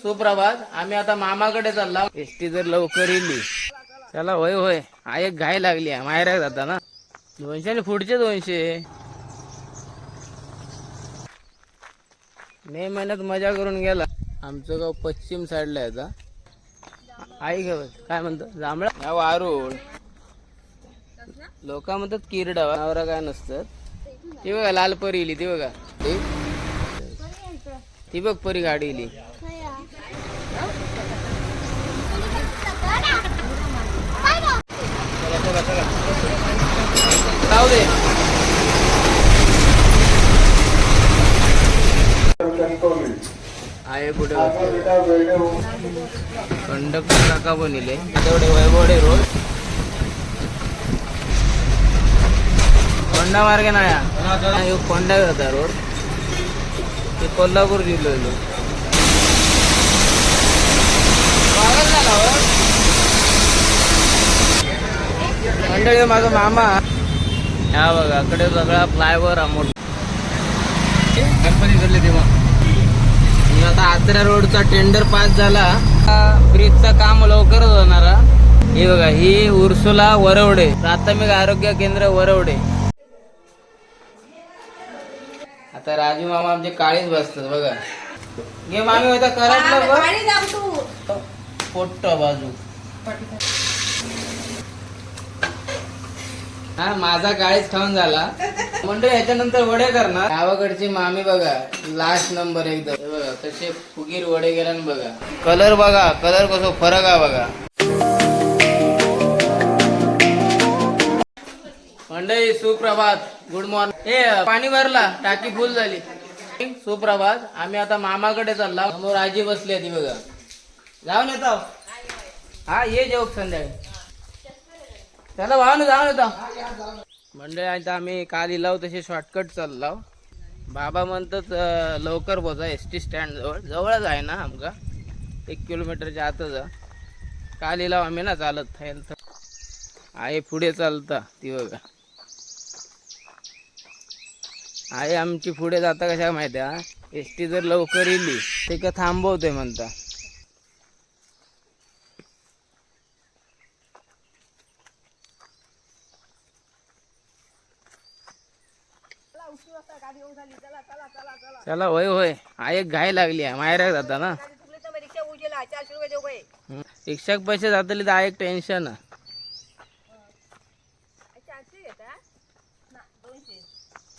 सुप्रभात. आम्ही आता मामाकडे चालला एसटी जर लवकर येली. चला होय होय. हा एक घाय लागली आहे. माहेर जाता ना. दोनशे आणि पुढचे दोनशे. मे महिन्यात मजा करून गेला. आमचं गाव पश्चिम साईडला आहे आता. आई घे काय म्हणतो? जांभळा? हा वारुळ. लोक म्हणतात किरडा. नवरा काय नसतात. ती बघा लाल परी इली ती बघा. ती? बघ परी गाडी इली चला चला चला जाऊ दे. आहे कुठे कंडक्टर काका बनले. तेवढे वैभवडे रोड. कोंडा मार्गे ना ह्यो कोंडा होता रोड. ते कोल्हापूर जिल्ह्यालो पागल झाला हो. मंडळी माझा मामा हा बघा कडे सगळा फ्लायओव्हर अमोल. गणपती झाले तेव्हा. आता आचरा रोडचा टेंडर पास झाला. ब्रिजचा काम लवकरच होणार हा. बघा ही उर्सुला वरवडे प्राथमिक आरोग्य केंद्र वरवडे. आता राजू मामा आमचे काळीच बसतात बघा. घे मामी होता करायचं बघ पोट्ट बाजू. हा माझा काळीच खाऊन झाला. म्हणजे याच्यानंतर वडे करणार. गावाकडची मामी बघा लास्ट नंबर एकदम. बघा कसे फुगीर वडे गेला बघा. कलर बघा कलर कसो फरक आहे बघा. मंडळी सुप्रभात. गुड मॉर्निंग हे पाणी भरला टाकी फुल झाली. सुप्रभात आम्ही आता मामाकडे चालला. समोर आजी बसली आहे ती बघा. जाऊन येतो. हा ये जेव संध्याकाळी. त्याला वाहन जाऊन येतो. मंडळी आता आम्ही काल इलाव तसे शॉर्टकट चाललो. बाबा म्हणतात लवकर पोचा एस टी स्टँड जवळ. जवळच आहे ना आमका. एक किलोमीटरच्या आतच काल इलाव आम्ही ना चालत थांब आहे पुढे चालता ती बघा. आहे आमची पुढे जाता कशा माहिती आहे एस टी जर लवकर येली ते का थांबवते म्हणता? चला होय होय. एक घाई लागली आहे. माहेर जाता ना. रिक्षाक पैसे जातले तर एक टेन्शन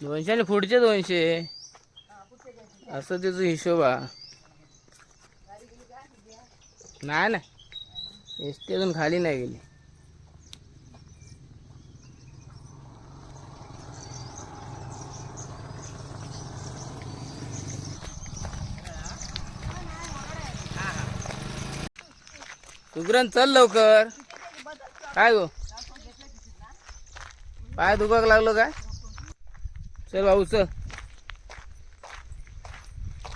दोनशे. आणि पुढचे दोनशे. असं त्याचा हिशोब नाही ना एस टी अजून खाली नाही गेली. सुग्रण चल लवकर. काय गो? पाय दुखाक लागलो काय? चल भाऊ चल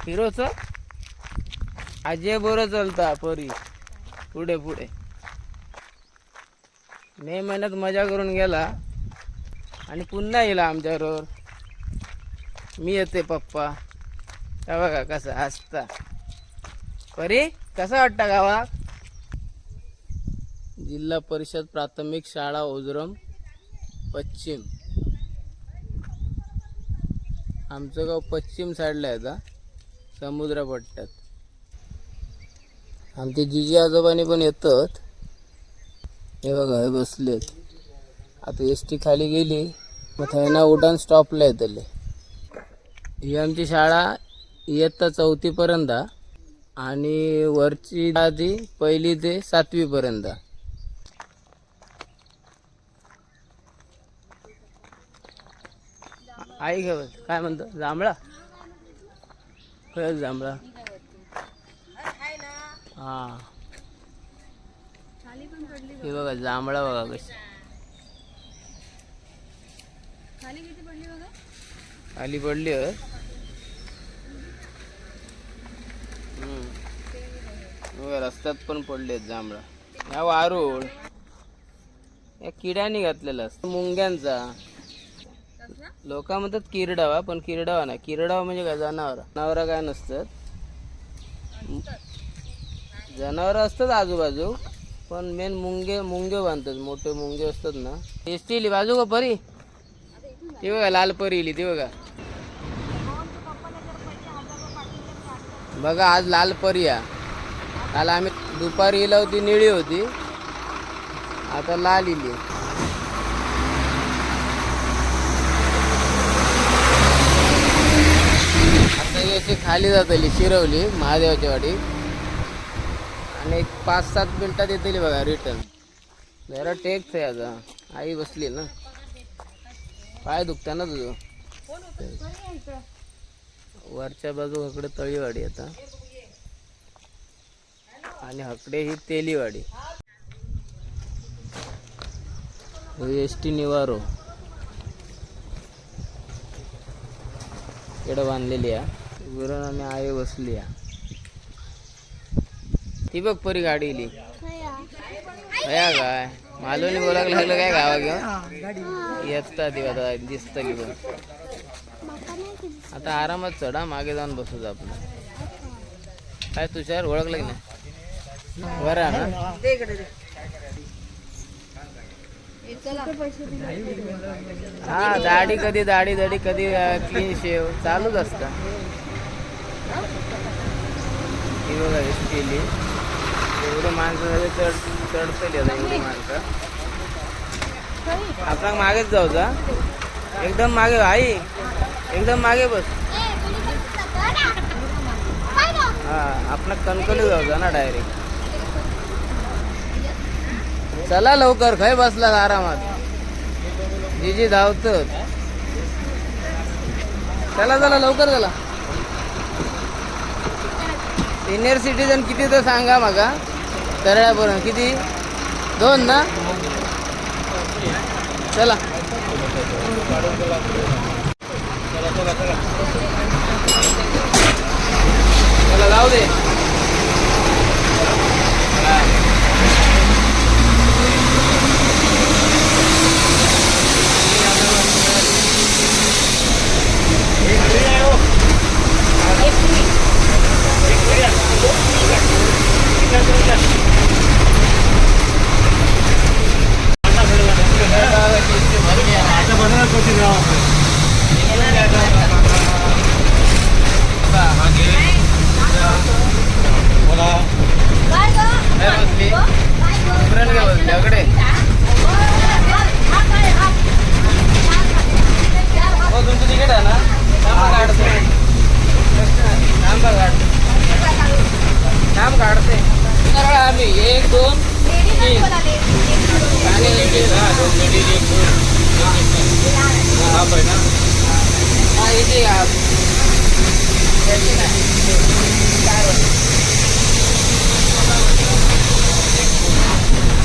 हिरो चल आजे बरं चलता परी पुढे पुढे. मे महिन्यात मजा करून गेला. आणि पुन्हा येला आमच्याबरोबर. मी येते पप्पा. का बघा कसा हसता. परी कसा वाटता गावात? जिल्हा परिषद प्राथमिक शाळा ओझरम पश्चिम. आमचं गाव पश्चिम साईडला आहे आता समुद्रपट्ट्यात. आमचे जिजी आजोबाने पण येतात. हे बघा हे बसलेत. आता एस टी खाली गेली मग थैना उड्डाण स्टॉपला येतले ही आमची शाळा इयत्ता चौथीपर्यंत आणि वरची आधी पहिली ते सातवीपर्यंत आई घे काय म्हणतो? जांभळा? खरंच जांभळा. हा. हे बघा जांभळा बघा कशी. खाली पडली होय. हम्म. बघा, रस्त्यात पण पडले जांभळा. या वारुळ. या किड्याने घातलेला असतो. मुंग्यांचा. लोक म्हणतात किरडावा पण किरडावा नाही. किरडावा म्हणजे काय? जनावर. जनावर काय नसतात. जनावर असतात आजूबाजू पण मेन मुंगे मुंगे बांधतात. मोठे मुंगे असतात ना. एसटी इली बाजू का परी? ती बघा लाल परी इली ती बघा. बघा आज लाल परी या काल आम्ही दुपारी इला होती निळी होती. आता लाल इली आता ही अशी खाली जातली शिरवली महादेवाची वाडी. आणि एक पाच सात मिनिटात येतली बघा रिटर्न जरा टेक्स आहे आता. आई बसली ना. पाय दुखता ना तुझं. वरच्या बाजू हकडे तळीवाडी आता. आणि हकडे ही तेलीवाडी एस टी निवारो. इकडं बांधलेली आहे. वरून आणि आई बसली आहे ती बघ परी गाडी इली काय? काय मालवणी बोलायला लागलं काय गावा घेऊन येता ती आता दिसतली पण आता आरामात चढा मागे जाऊन बसू आपण. काय तुषार ओळखलं की नाही? बरं ना हा? दाढी कधी दाढी दाढी कधी क्लीन शेव चालूच असतं ही बघा एस केली. एवढे माणसं झाले चढ चढतली आता एवढी माणसं. आपण मागेच जाऊ जा. एकदम मागे आई. एकदम मागे बस. हा आपण कणकवली जाऊ जा ना डायरेक्ट चला लवकर खय बसला आरामात. जी जी धावत चला चला लवकर चला. सिनियर सिटीजन किती तर सांगा मागा तरळ्यापर्यंत किती? दोन ना? चला. चला जाऊ दे काय बसली उमरण काय बसली अकडे हो तुमचं तिकीट आहे ना थांबा काढते थांबा काढते थांब काढते सरळ आम्ही एक दोन तीन आणि एक एक. हा, दोन ladies, एक दोन. हा, पण ना. हा, इथे या. त्याची नाही. चार वाजता.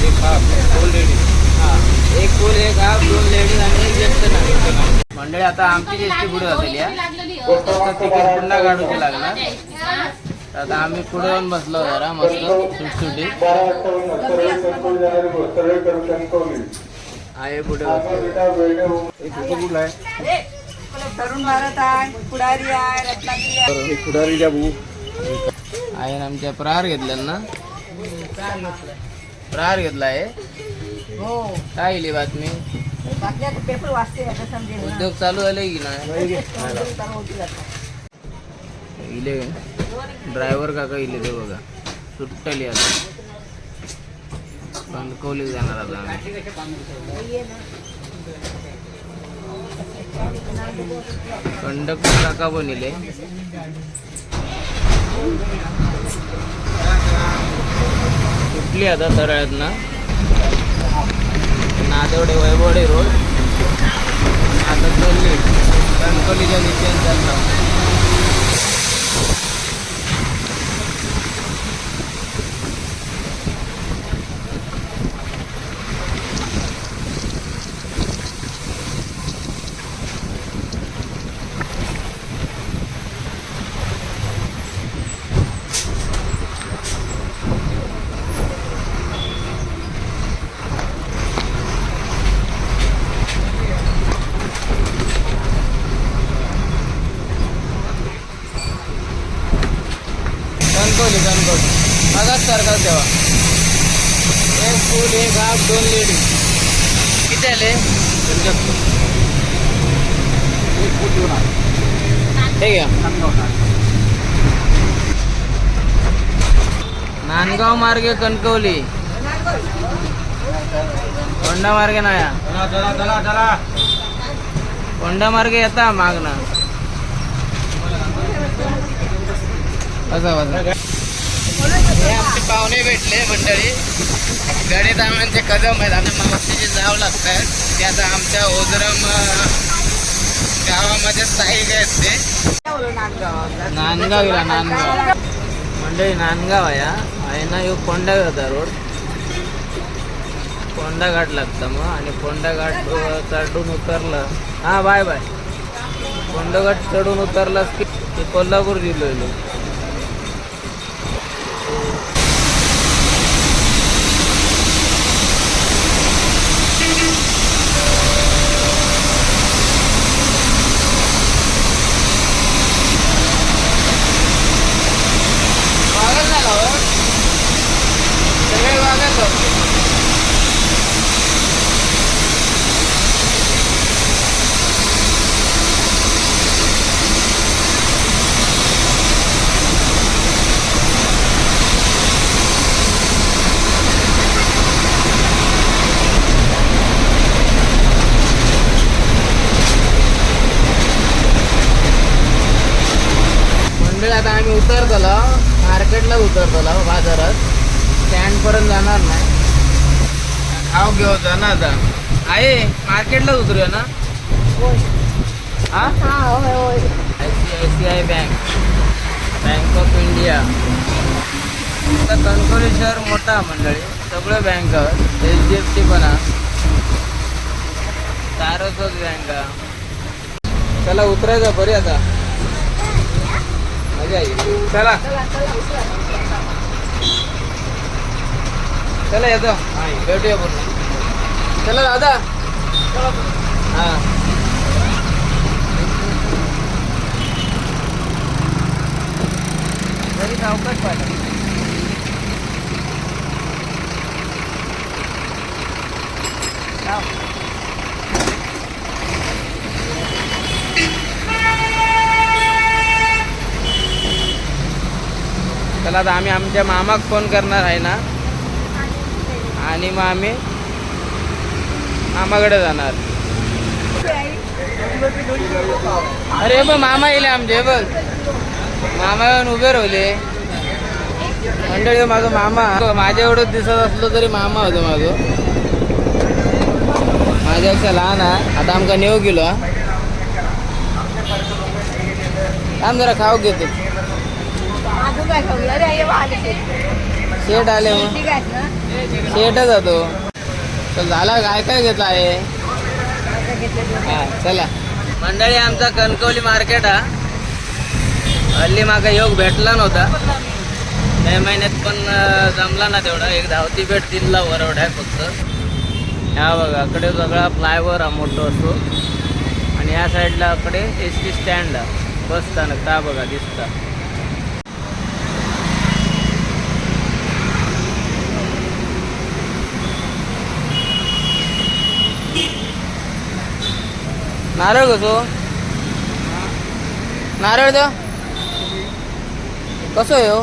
एक हाफ दोन लेडीज हा एक फुल एक हाफ दोन लेडीज आणि एक जेंट्स मंडळी आता आमची एसटी पुढे झालेली आहे तिकीट पुन्हा काढूचे लागणार. आता आम्ही पुढे जाऊन बसलो जरा मस्त सुटसुटी आहे पुढे तरुण भारत आहे पुढारी आहे? रत्नागिरी आहे आमच्या प्रहार घेतला ना? प्रहार घेतला आहे हो. काय इली बातमी. बातम्या पेपर वाचते आता समजेल ना. उद्योग चालू झाले की नाही? चालू होती आता. इले ड्रायव्हर काका इले ते बघा. सुट्टली आता. कणकवली जाणार आता आम्ही. कंडक्टर काका पण इले. सुटली आता तरळ्यात ना. नादवडे वैभवडे रोड. आता चालली कणकवलीच्या निश्चय चालला फूल दोन लेडी किती आले हे घ्या नांदगाव मार्गे कणकवली कोंडा मार्गे नाया कोंडा मार्गे येता मागना. हे आमचे पाहुणे भेटले मंडळी. गणित आम्हाचे कदम आहेत. आता मावशीचे जावं लागत आहेत ते आता आमच्या ओझरम गावामध्ये स्थायिक आहेत ते. नांदगावला नांदगाव. मंडळी नांदगाव आहे आहे ना येऊ कोंडा होता रोड. कोंडा घाट लागतं मग. आणि कोंडा घाट चढून उतरलं. हा बाय बाय. कोंडा घाट चढून उतरलास की कोल्हापूर जिल्ह्यालो वागल ना गावात? सगळे वागल का? मंडळी आता आम्ही उतरतलो मार्केटलाच उतरतलो बाजारात स्टँड पर्यंत जाणार नाही खाऊ घेऊ ना आता आहे मार्केटलाच उतरूया ना? हा? I C I C I Bank. Bank of India. आता कणकवली शहर मोठा मंडळी. सगळं bank H D F C पण सारस्वत बँक चला उतरायचं बरी आता. मजा येईल. चला. चला येतो. भेटूया चला दादा. हा. घरी सावकाश पाहिजे चला आता आम्ही आमच्या मामाक फोन करणार आहे ना. आणि मग आम्ही मामाकडे जाणार. अरे बघ मामा येईल आमचे बघ. मामा येऊन उभे राहिले. मंडळी माझं मामा. माझ्या एवढं दिसत असलो तरी मामा होतो माझं माझ्यापेक्षा लहान आहे. आता आमका नेऊ गेलो हा. थांब जरा खाऊ घेतो. शेट आले मग. शेटच होतो तर झाला काय काय घेतला आहे चला. मंडळी आमचा कणकवली मार्केट हा. हल्ली मागा योग भेटला नव्हता. मे महिन्यात पण जमला ना तेवढा. एक धावती भेट दिला वरवड आहे फक्त. ह्या बघा कडे सगळा फ्लायओव्हर हा मोठो असतो. आणि या साईडला कडे एस टी स्टँड आहे बस स्थानक ता बघा दिसता. नारळ कसो नारळ द्या कसं आहे हो?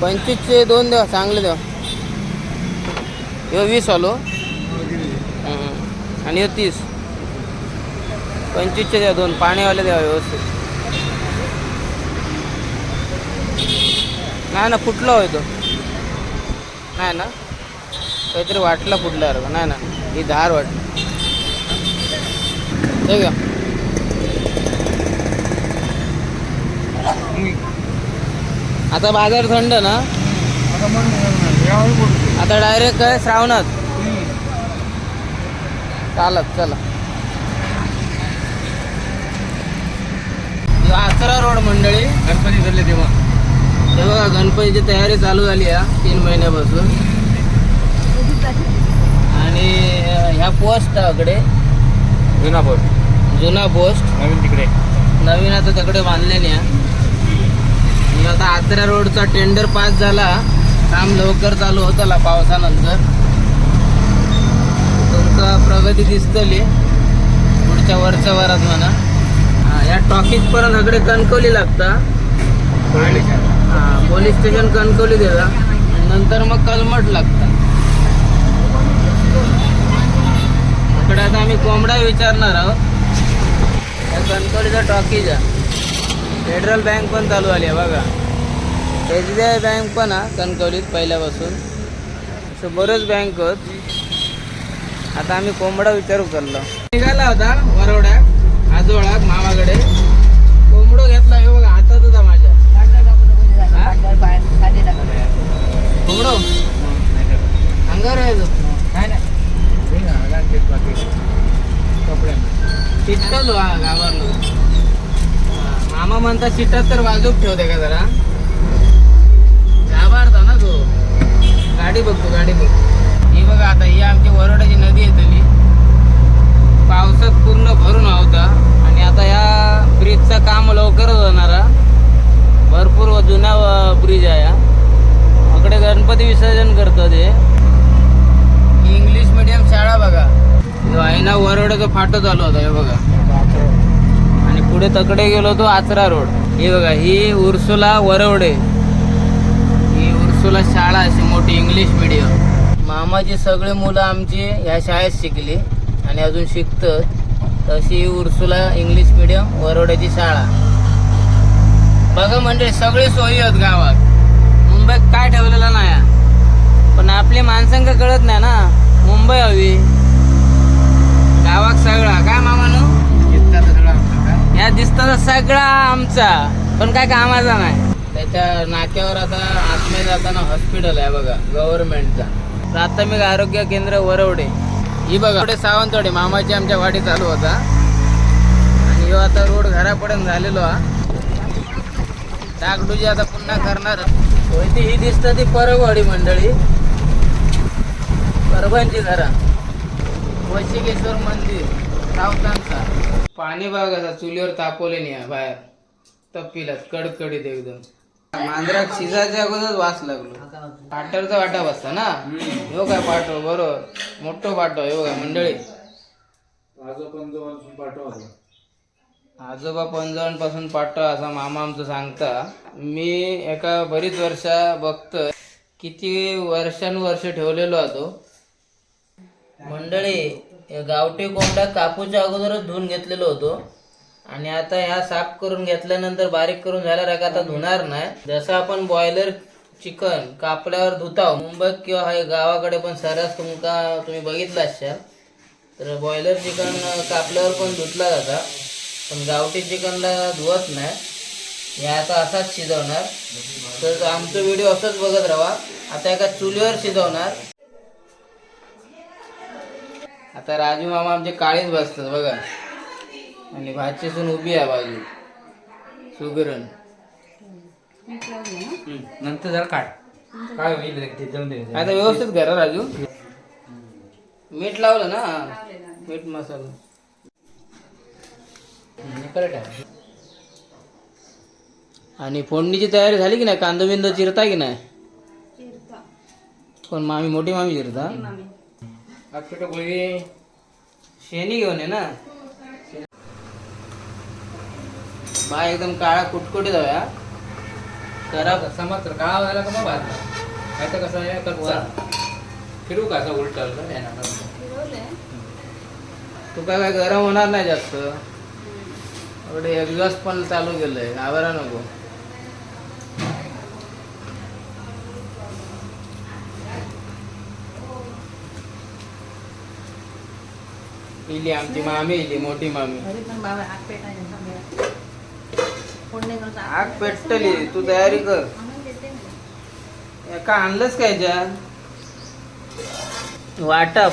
पंचवीसचे दोन द्या चांगले द्या ह्यो वीस आलो. आणि ह्यो तीस. पंचवीसचे द्या दोन पाणीवाले द्या व्यवस्थित. नाही ना फुटला होय तो. नाही ना? काहीतरी वाटला फुटल्यासारखं नाही ना? ही धार वाटली हे घ्या आता बाजार थंड ना? आता डायरेक्ट काय श्रावणात? चालत चला. आसरा रोड मंडळी. गणपती धरले तेव्हा. हे बघा गणपतीची तयारी चालू झाली आहे तीन महिन्यापासून. आणि ह्या पोस्टकडे जुना पोस्ट. जुना पोस्ट. नवीन तिकडे. नवीन आता तिकडे बांधले नाही आचरा रोडचा टेंडर पास झाला. काम लवकर चालू होताला पावसानंतर. तुमका प्रगती दिसतली. पुढच्या वरच्या वरात म्हणा. या टॉकीज पर्यंत सगळे कणकवली लागता. Police station. कणकवली दिला नंतर मग कलमट लागता. इकडे आता आम्ही कोंबडा विचारणार आहोत. या कणकवलीचा टॉकीज आहे फेडरल बँक पण चालू आली आहे बघा. एस बी आय बँक पण आहे कणकवलीत पहिल्यापासून. असं बरंच बँक आता आम्ही कोंबडा विचारू करलो. निघाला होता वरवड्यात आजोळाक मामाकडे कोंबडो घेतला हे बघा हातात होता माझ्या काढलं टाकू नको ते झालं. काढलं बाहेर खाली टाकलं. कोंबडो अंगावर आहे तो चिट्टलो हा गावाला मामा म्हणता चिट्टात तर बाजूक ठेवते का जरा? घाबरता ना तो. गाडी बघतो गाडी बघतो ही बघा आता ही आमची वरोडाची नदी येतली पावसात पूर्ण भरून आवता. आणि आता या ब्रिजचं काम लवकरच होणार. भरपूर जुना ब्रिज आहे इकडे गणपती विसर्जन करतो ते इंग्लिश मिडियम शाळा बघा. जो आहे ना वरोड्याचा फाटो चालू होता हे बघा. आणि पुढे तकडे गेलो तो आचरा रोड. हे बघा ही उर्सुला वरवडे. ही उर्सुला शाळा अशी मोठी इंग्लिश मिडियम मामाची सगळी मुलं आमची ह्या शाळेत शिकली आणि अजून शिकतात. तशी ही उर्सुला इंग्लिश मिडियम वरवड्याची शाळा. बघा म्हणजे सगळे सोयी आहेत गावात. मुंबईत काय ठेवलेलं नाही पण आपली माणसांका कळत नाही ना. मुंबई हवी. गावात सगळा. काय मामानं या दिसतात सगळा आमचा. पण काय कामाचा नाही. त्याच्या नाक्यावर आता आतमध्ये जाताना हॉस्पिटल आहे बघा गव्हर्नमेंटचा प्राथमिक आरोग्य केंद्र वरवडे. ही बघा पुढे सावंतवाडी मामाची आमच्या वाडी चालू होता. आणि ह्यो आता रोड घरापर्यंत झालेलो हा. डागडुजी आता पुन्हा करणार. होती ही दिसतं ती परगवाडी मंडळी. परभणची घरा. वशिकेश्वर मंदिर. सावतांचा पाणी बघा चुलीवर तापवले नाही बाहेर. तपिलात कडकडीत एकदम. मांजराक शिजाच्या अगोदर वास लागलो. पाटरचा वाटा बसता ना? हो काय पाठव बरोबर. मोठं पाठव हो काय मंडळी. आजोबा पंचावन्नपासून पाठव असा मामा आमचं सांगता. मी एका बरीच वर्षा बघतोय किती वर्षानुवर्ष ठेवलेलो होतो मंडळी गावठी कोंबडा कापूच्या अगोदरच धुवून घेतलेलो होतो. आणि आता ह्या साफ करून घेतल्यानंतर बारीक करून झाल्यावर का आता धुणार नाही. जसं आपण बॉयलर चिकन कापल्यावर धुताव मुंबईत किंवा हे गावाकडे पण सरस तुमका तुम्ही बघितला असाल तर बॉयलर चिकन कापल्यावर पण धुतला जाता पण गावठी चिकनला धुवत नाही. हे आता असाच शिजवणार. तर आमचं व्हिडिओ असंच बघत राहा. आता एका चुलीवर शिजवणार. आता राजू मामा आमचे काळीच बसतात बघा. आणि भाची सून उभी आहे बाजू. सुगरण. नंतर जरा काढ. काय होईल रे ते आता व्यवस्थित करा राजू. मीठ लावलं ना? मीठ मसाला. आणि फोडणीची तयारी झाली की नाही? कांदा बिंदा चिरता की नाही? पण मामी मोठी मामी चिरता? छोटं गोळी शेणी घेऊन ये ना. बा एकदम काळा कुटकुटीत हव्या करा समज काळा व्हायला का मग भाजला काय तर कसं आहे कच्चा. फिरू का असं उलट तुका काय गरम होणार नाही जास्त. एवढे एक्झॉस्ट पण चालू केलंय. घाबरा नको. इली आमची मामी इली मोठी मामी घरी पण बाबा आग पेटायला पेटली तू तयारी कर आणून देते मी. का आणलंच काय ज्या वाटप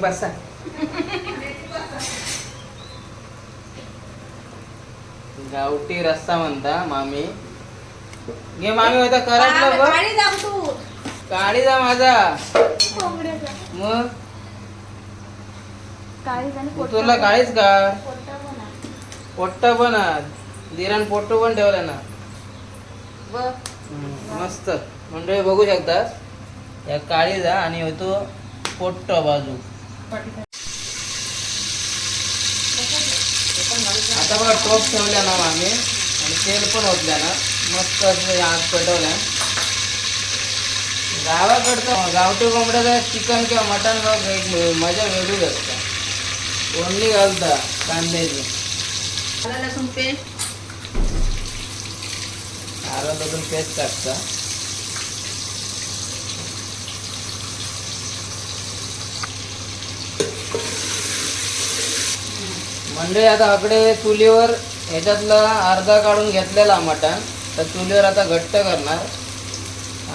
बसा. गावठी रस्सा म्हणता मामी. घे मामी होता करायचं काळी जा माझा. मग? तुला काळीच का? पोट्ट पण धीरान पोट्ट पण ठेवलं ना. मस्त. मंडळी बघू शकतात या काळी जा आणि होतो पोट्ट बाजू. आता बघा टोप ठेवल्या ना मामी आणि तेल पण ओतल्या ना. मस्त असं आग पेटवल्या गावाकडचं गावठी कोंबड्याचं चिकन किंवा मटण बघ एक मजा वेगळीच असते. ओनली घालता कांद्याची. आलं लसूण पेस्ट आलं लसूण पेस्ट टाकता. मंडळी आता आकडे चुलीवर ह्याच्यातला अर्धा काढून घेतलेला मटण. तर चुलीवर आता घट्ट करणार.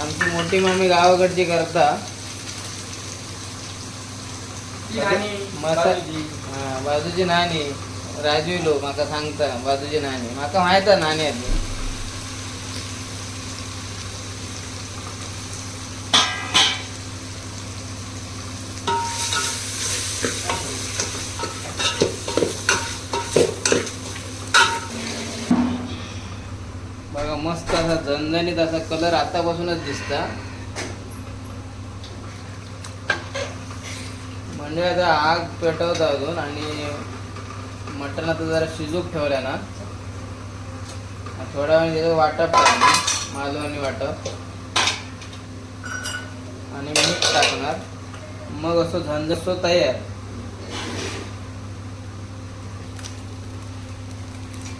आमची मोठी मामी गावाकडची करता. बाजूची नाणी राजू लोक माका सांगता बाजूची नाणी माका माहीत नाणी आधी बघा मस्त असा असा कलर आतापासूनच दिसता. म्हणजे आता आग पेटवता अजून आणि मटण आता जरा शिजूक ठेवल्या ना. थोड्या वेळ त्याचं वाटप माझं मालवणी वाटप. आणि मीठ टाकणार. मग असं झंझट तयार.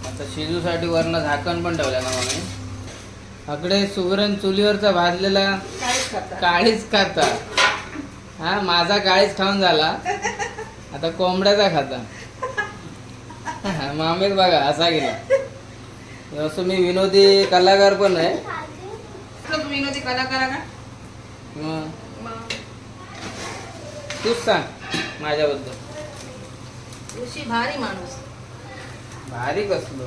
आता शिजूसाठी वरनं झाकण पण ठेवलं ना म्हणून आकडे सुगरण चुलीवरचा भाजलेला काळीच खाता. हा माझा काळीच खाऊन झाला. आता कोंबड्याचा खाता. मामीच बघा असा गेला. असं मी विनोदी कलाकार पण आहे. विनोदी कलाकार तूच सांग माझ्याबद्दल. भारी माणूस. भारी कसलो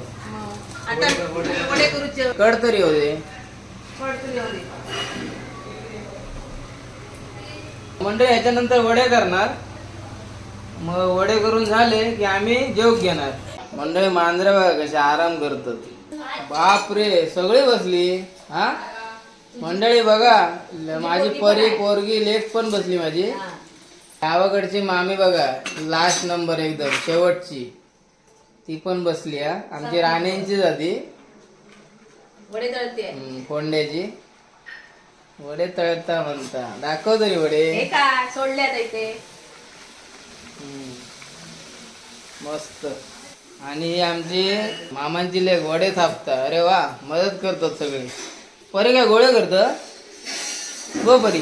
कड तरी होते. म्हणजे ह्याच्यानंतर वडे करणार. मग वडे करून झाले की आम्ही जेव घेणार. मंडळी मांजरे बघा कसे आराम करतात. बाप रे सगळी बसली? हा? मंडळी बघा माझी परी पोरगी लेख पण बसली माझी. गावाकडची मामी बघा लास्ट नंबर एकदम शेवटची. ती पण बसली हा आमची राण्यांची जाती वडे तळते. हम्म, कोंड्याची. वडे तळता म्हणता. दाखव तरी वडे. हे काय? सोडले आता इथे. हम्म. मस्त. आणि ही आमची मामांची लेख वडे थापता अरे वा मदत करतात सगळे. परी काय गोळे करत? गो परी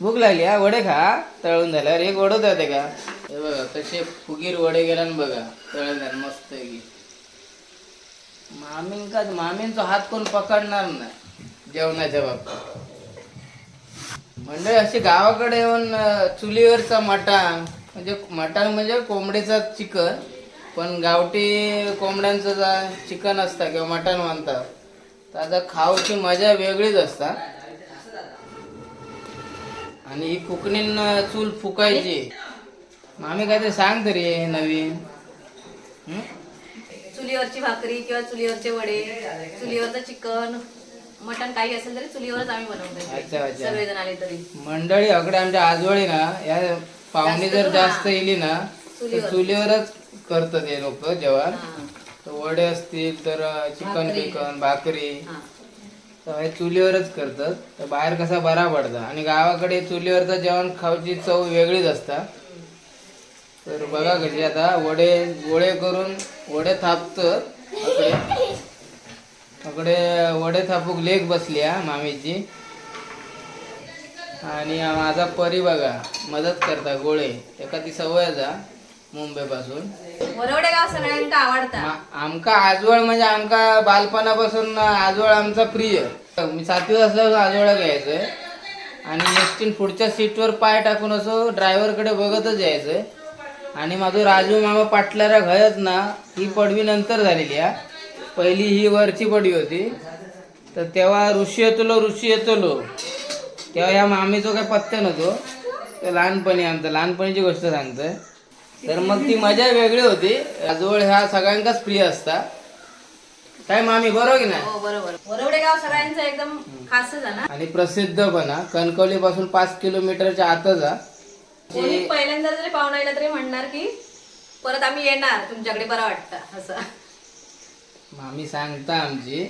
भूक लागली हा? वडे खा. तळून झाल्या अरे एक वडत होते का? हे बघा कसे फुगीर वडे गेला बघा. तळणार मस्त की. मामींका मामींचा हात कोण पकडणार नाही जेवणाच्या बाबतीत. म्हणजे अशी गावाकडे येऊन चुलीवरचा मटांग म्हणजे मटांग म्हणजे कोंबडीचा चिकन पण गावठी कोंबड्यांचं चिकन असतं किंवा मटण म्हणतात तर आता खाऊची मजा वेगळीच असतात आणि ही फुकणीन चूल फुकायची. मामी काय ते सांग तरी नवीन. चुलीवरची भाकरी किंवा चुलीवरचे वडे चुलीवरचं चिकन मटण काही असेल तरी चुलीवरच आम्ही बनवतो अच्छा सर्वजण आले तरी. मंडळी अकडे आमच्या आजोळी ना या पाहुणी जर जास्त येली ना तर चुलीवर. चुलीवरच करतात हे लोक जेवण. हा, तर वडे असतील तर चिकन भाकरी. बिकन भाकरी. हा. तर हे चुलीवरच करतात. तर बाहेर कसा बरा पडता. आणि गावाकडे चुलीवरचं जेवण खाऊची चव वेगळीच असता. तर बघा कशी आता वडे गोळे करून वडे थापतात अकडे अकडे वडे थापूक लेख बसली हा मामीची. आणि माझा परी बघा मदत करता गोळे. एका ती सवय जा मुंबई पासून वरवडे गाव सगळ्यांका आवडता. आमका आजवळ म्हणजे आमका बालपणापासून आजवळ आमचा प्रिय. मी सातवी असल्यावर आजवळ घ्यायचंय. आणि एसटीन पुढच्या सीटवर पाय टाकून असं ड्रायव्हरकडे बघतच यायचंय. आणि माझं राजू मामा पाटलारा घयच ना ही पडवी नंतर झालेली हा पहिली ही वरची पडी होती. तर तेव्हा ऋषी येतलो ऋषी येतलो. तेव्हा ह्या मामीचा काय पत्ता नव्हतो. ते लहानपणी आमचं लहानपणीची गोष्ट सांगतोय. तर मग ती मजा वेगळी होती. आजवळ ह्या सगळ्यांकाच प्रिय असता. काय मामी बरोबर की नाही? हो बरोबर. वरवडे गाव सगळ्यांचं एकदम खासच आहे ना? आणि प्रसिद्ध पण हा. कणकवली पासून पाच किलोमीटरच्या आतच हा. कोणी पहिल्यांदा जरी पाहुणा आला तरी म्हणणार की परत आम्ही येणार तुमच्याकडे बरं वाटतं असं. मामी सांगता आमची.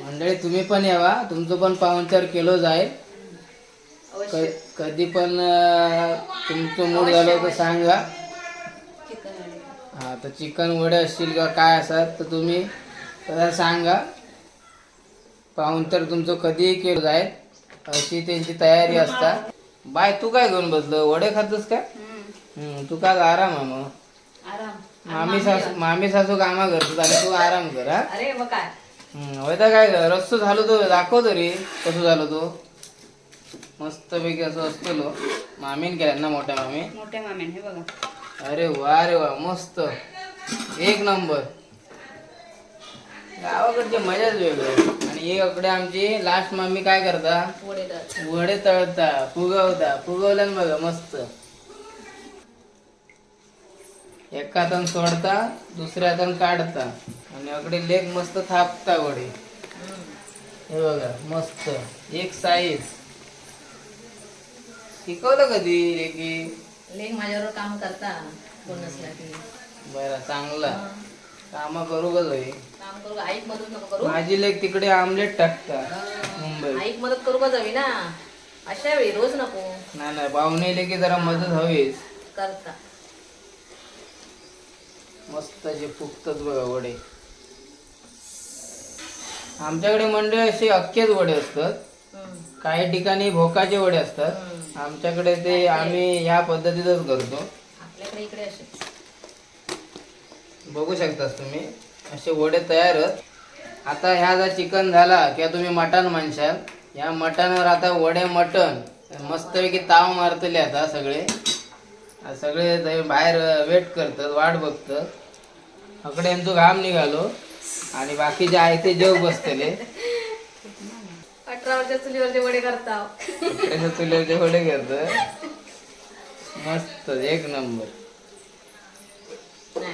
मंडळी तुम्ही पण यावा. तुमचं पण पाहुणचार केलं जाईल. अवश्य. क- कधी पण अं, तुमचं मूड झालं तर सांगा. चिकन आणि हा तर चिकन वडे असतील का काय असतात तर तुम्ही त्याला सांगा. पाहून तर तुमचं कधीही केलं जाईल. अशी त्यांची तयारी असता बाय तू काय घेऊन बसलं? वडे खातोस का हम्म. हम्म, तू काय आराम आहे मग. आराम. मामी सासू मामी सासू कामा करतो आणि तू आराम कर हा? अरे मग काय? हम्म, होय तर काय कर रस्तो झालो तो दाखव तरी. कसं झालं तो? मस्त पैकी असं असतो मामीन केल्या ना मोठ्या मामी? मोठ्या मामेन हे बघा. अरे वा अरे वा मस्त. एक नंबर. गावाकडची मजाच वेगळी. आणि इकडे आमची लास्ट मम्मी काय करता? वडे तळता फुगवता फुगवल्यान बघा मस्त. एका हातान सोडता दुसऱ्या हातान काढता. आणि अकडे लेग मस्त थापता वडे. हे बघा मस्त. एक साईज शिकवलं कधी की लेख माझ्यावर काम करता. कोण नसला की बरं चांगला. काम करू जाई काम करू का? आईक मदत नको करू. माझी लेग तिकडे आमलेट टाकता मुंबई आईक मदत करू का जावी ना. अशा वेळी रोज नको. नाही नाही पाहुणे की जरा मदत हवीच. करता. मस्त असे फुगतात बघा वडे. आमच्याकडे मंडळी असे अख्खेच वडे असतात. काही ठिकाणी भोकाचे वडे असतात. आमच्याकडे ते आम्ही ह्या पद्धतीतच करतो. आपल्याकडे इकडे असे. बघू शकतास तुम्ही. असे वडे तयारच आता ह्या जर चिकन झाला किंवा तुम्ही मटण मानशाल या मटणावर आता वडे मटण मस्तपैकी ताव मारतले आता सगळे. सगळे ते बाहेर वेट करतात वाट बघतात. अकडे यांचो घाम निघालो. आणि बाकीचे आहे ते जेव बसतले. अठरा वर्षात चुलीवरचे वडे करता वडे करत मस्त एक नंबर.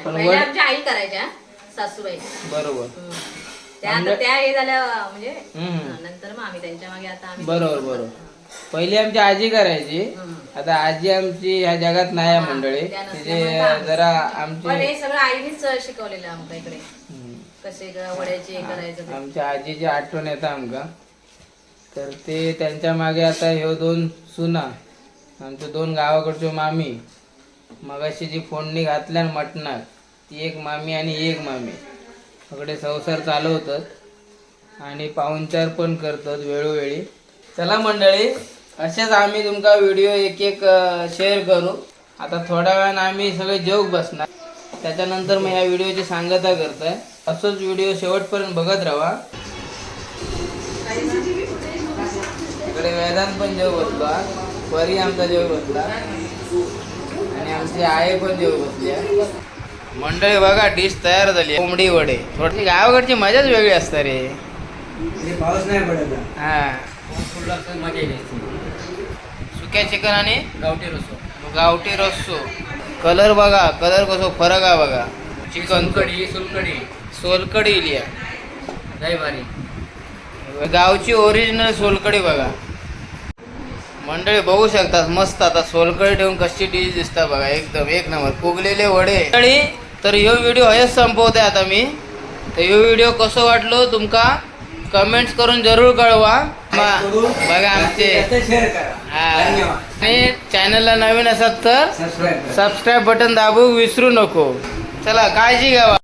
पण आई करायच्या. सासूबाई बरोबर हम्म. त्या आता त्या हे झाल्या म्हणजे हम्म. नंतर मग आम्ही त्यांच्या मागे आता आम्ही बरोबर बरोबर पहिली आमची आजी करायची. आता आजी आमची ह्या जगात नाही आहे मंडळी त्या तिचे नसल्यामुळे जरा पण आमची हे सगळं आईनेच शिकवलेलं आमच्या इकडे हम्म. कसे वड्याचे हे करायचं ते. आमच्या आजीची आठवण येतं आमका तर ते त्यांच्या मागे आता ह्यो दोन सुना आमच्या दोन गावाकडच्या मामी मगाशी जी फोडणी घातल्या ना मटणात ती एक मामी आणि एक मामी. सगळे संसार चालवतात आणि पाहुणचार पण करतात वेळोवेळी. चला मंडळी असेच आम्ही तुमका व्हिडिओ एक एक शेअर करू. आता थोड्या वेळानं आम्ही सगळे जोग बसणार. त्याच्यानंतर मग ह्या व्हिडिओची सांगता करताय. असंच व्हिडिओ शेवटपर्यंत बघत राहा. इकडे वेदांत पण जेव बसला. परी आमचा जेव बसला. आणि आमची आई पण जेव बसली मंडळी बघा डिश तयार झाली. कोंबडी वडे. थोडी गावाकडची मजाच वेगळी असते रे. पाऊस नाही पडत. हा. सुक्या चिकन आणि गावठी रसो. गावठी रस्सो कलर बघा कलर कसो फरक आहे बघा. चिकन सोलकडी सोलकडी सोलकडी लय भारी. गावची ओरिजिनल सोलकडी बघा. मंडळी बघू शकतात मस्त आता सोलकडी ठेवून कशी डिश दिसता बघा एकदम एक नंबर. फुगलेले वडे. मंडळी, तर ह्यो व्हिडिओ हयच संपवते आता मी. तर ह्यो व्हिडिओ कसं वाटलो तुमका? कमेंट्स करून जरूर कळवा. बघा आमचे. हा. आणि चॅनलला नवीन असत तर सबस्क्राईब करा. सबस्क्राईब बटन दाबू विसरू नको. चला काळजी घ्यावा